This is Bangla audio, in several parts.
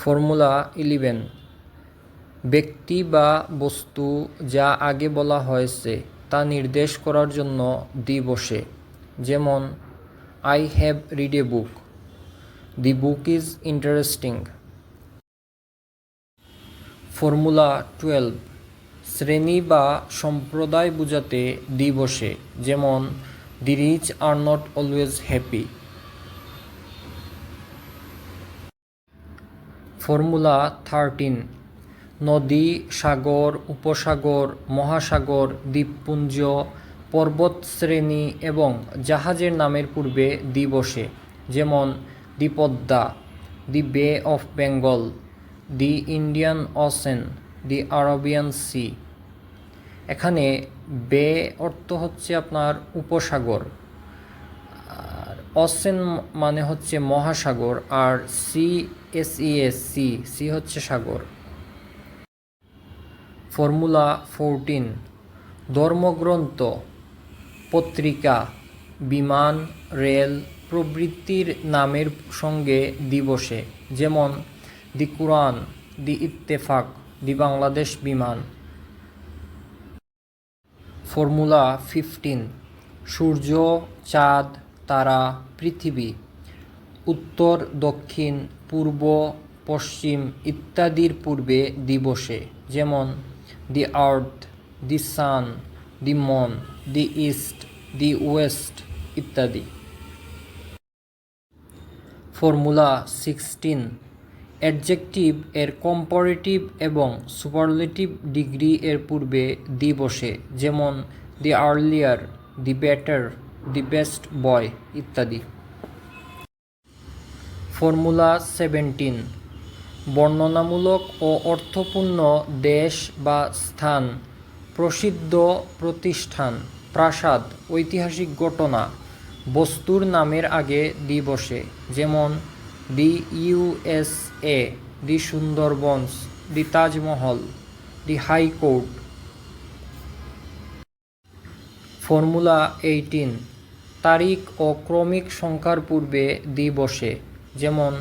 Formula eleven. ব্যক্তি বা বস্তু যা আগে বলা হয়েছে তা নির্দেশ করার জন্য দি বসে। যেমন I have read a book the book is interesting formula twelve. শ্রেণি বা সম্প্রদায় বোঝাতে দি বসে। যেমন the rich are not always happy formula thirteen. নদী, সাগর, উপসাগর, মহাসাগর, দ্বীপপুঞ্জ, পর্বতশ্রেণী এবং জাহাজের নামের পূর্বে দি বসে, যেমন the Padma the bay of Bengal the Indian ocean the Arabian sea. এখানে বে অর্থ হচ্ছে আপনার উপসাগর। অসেন মানে হচ্ছে মহাসাগর আর sea S E S C sea হচ্ছে সাগর। ফর্মুলা ফোরটিন, ধর্মগ্রন্থ, পত্রিকা, বিমান, রেল প্রবৃত্তির নামের সঙ্গে দিবসে, যেমন দি কুরআন, দি ইত্তেফাক, দি বাংলাদেশ বিমান। ফর্মুলা ফিফটিন, সূর্য, চাঁদ তারা পৃথিবী। উত্তর, দক্ষিণ, পূর্ব, পশ্চিম ইত্যাদির পূর্বে দিবসে, যেমন দি আর্থ, the sun, the moon, the east, the west ইত্যাদি। ফর্মুলা সিক্সটিন, অ্যাডজেক্টিভ এর কম্পারেটিভ এবং সুপারলেটিভ ডিগ্রি এর পূর্বে দিবসে, যেমন the earlier, the better the best boy, ইত্যাদি। Formula seventeen. বর্ণনামূলক ও অর্থপূর্ণ দেশ বা স্থান, প্রসিদ্ধ প্রতিষ্ঠান, প্রাসাদ, ঐতিহাসিক ঘটনা, বস্তুর নামের আগে দি বসে, যেমন the USA the Sundarbans, the Taj Mahal, the high court formula eighteen, তারিখ ও ক্রমিক সংখ্যার পূর্বে দি বসে যেমন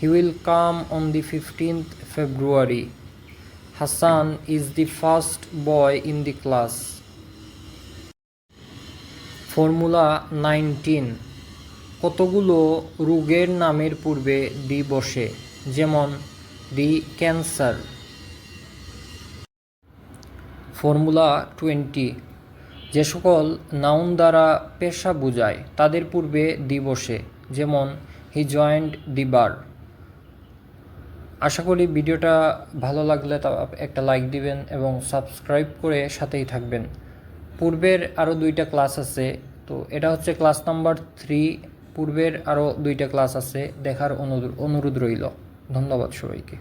he will come on the fifteenth February Hasan is the first boy in the class formula nineteen, কতগুলো রোগের নামের পূর্বে দি বসে যেমন দি ক্যান্সার ফর্মুলা টোয়েন্টি যে সকল নাউন দ্বারা পেশা বোঝায়, তাদের পূর্বে দি বসে যেমন হি জয়েন্ট দি বার। আশা করি ভিডিওটা ভালো লাগলে তা একটা লাইক দিবেন এবং সাবস্ক্রাইব করে সাথেই থাকবেন। পূর্বের আরও দুইটা ক্লাস আছে, তো এটা হচ্ছে ক্লাস নাম্বার থ্রি। পূর্বের আরও দুইটা ক্লাস আছে, দেখার অনুরোধ অনুরোধ রইল। ধন্যবাদ সবাইকে।